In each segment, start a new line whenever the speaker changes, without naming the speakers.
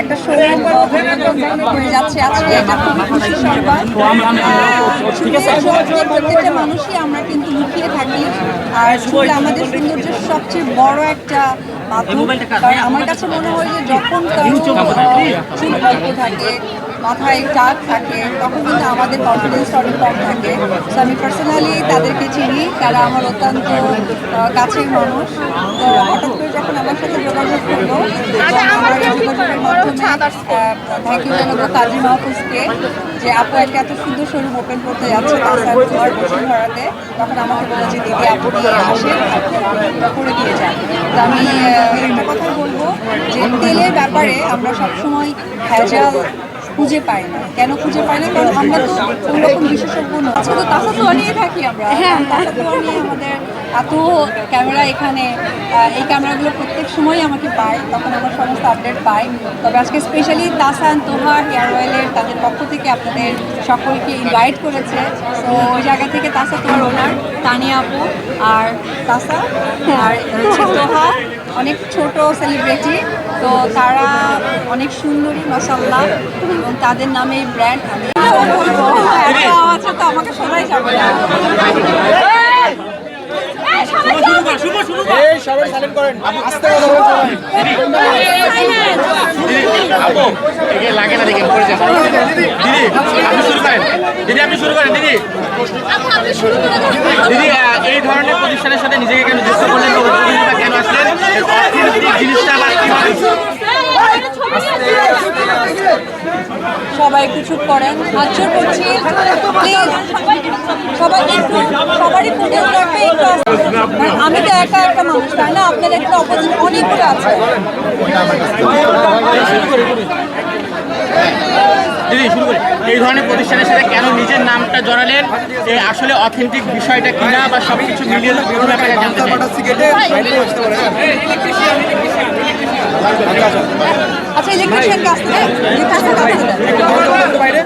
একটা করে যাচ্ছে আজকে এটা খুবই খুশি সংবাদ প্রত্যেকটা মানুষই আমরা কিন্তু লুকিয়ে থাকি আর চুল আমাদের সৌন্দর্যের সবচেয়ে বড় একটা মাধ্যম। কারণ আমার কাছে মনে হয় যে যখন চুল অল্প থাকে মাথায় টাক থাকে তখন কিন্তু আমাদের কনফিডেন্স অনেক কম থাকে। তো আমি পার্সোনালি তাদেরকে চিনি তারা আমার অত্যন্ত কাছের মানুষ। তো হঠাৎ করে যখন আমার সাথে যোগাযোগ করল এবং আমার যোগাযোগের মাধ্যমে থ্যাংক ইউ জানাব কাজী মাহফুজকে। যে আপু একটা এত সুন্দর শোরুম ওপেন করতে যাচ্ছে তাছাড়া তোমার বসুন্ধরাতে, তখন আমাকে বলে যে, দিদি আপনি আসেন করে দিয়ে যান তো আমি একটা কথা বলব যে তেলের ব্যাপারে আমরা সবসময় ভেজাল খুঁজে পাই না। কেন খুঁজে পাই না? কারণ আমরা তো ওরকম বিশেষজ্ঞ নয় আচ্ছা তো তাসা তো নিয়ে থাকি আমরা। হ্যাঁ তাসা তো নিয়ে আমাদের এত ক্যামেরা এখানে এই ক্যামেরাগুলো প্রত্যেক সময় আমাকে পায় তখন আমরা সমস্ত আপডেট পাই। তবে আজকে স্পেশালি তাসান তোহা হেয়ার অয়েলের তাদের পক্ষ থেকে আপনাদের সকলকে ইনভাইট করেছে। তো ওই জায়গা থেকে তাসা তোহার ওনার তানিয়া আপু আর তাসা আর তোহা। অনেক ছোট সেলিব্রিটি তো তারা অনেক সুন্দরী মশাল্লা এবং তাদের নামে এই ব্র্যান্ড আমি এত আওয়াজ তো আমাকে সবাই যাবে
সবাই সাইলেন্ট করেন। আস্তে কথা
লাগে না দেখে পড়ে দিদি আপনি শুরু করেন। দিদি আপনি শুরু করেন দিদি। দিদি এই ধরনের প্রতিষ্ঠানের সাথে নিজেকে কেন যুক্ত করলেন কেন আসলেন? জিনিসটা আবার
সবাই কিছু করেন। আচ্ছা করছি প্লিজ সবাই একটু সবারই ফুটেজ রাখবে একটু আমি তো একা একটা মানুষ তাই না? আপনাদের একটা অপোজিট অনেকগুলো আছে।
শুরু করি। এই ধরনের প্রতিষ্ঠানের সাথে কেন নিজের নামটা জড়ালেন? এই আসলে অথেন্টিক বিষয়টা কিনা বা সব কিছু মিলিয়ে পুরো ব্যাপারে জানতে চাই।
আচ্ছা ইলেকট্রিশিয়ানকে আসতে দেন? ইলেকট্রিশিয়ানকে আসতে দেন।
বাইরে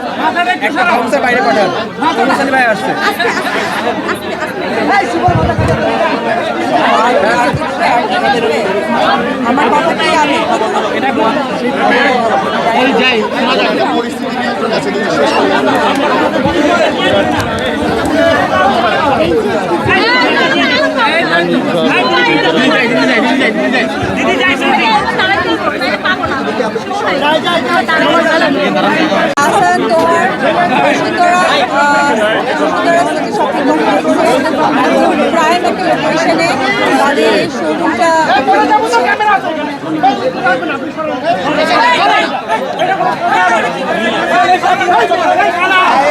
একটা বাউন্সার বাইরে পাঠান বাউন্সার ভাই আসছে
আমার কথাটাই আমি
এই যাই
শপিং কমপ্লেক্সে একদম প্রাইম একটা লোকেশনে 快点，快点，快，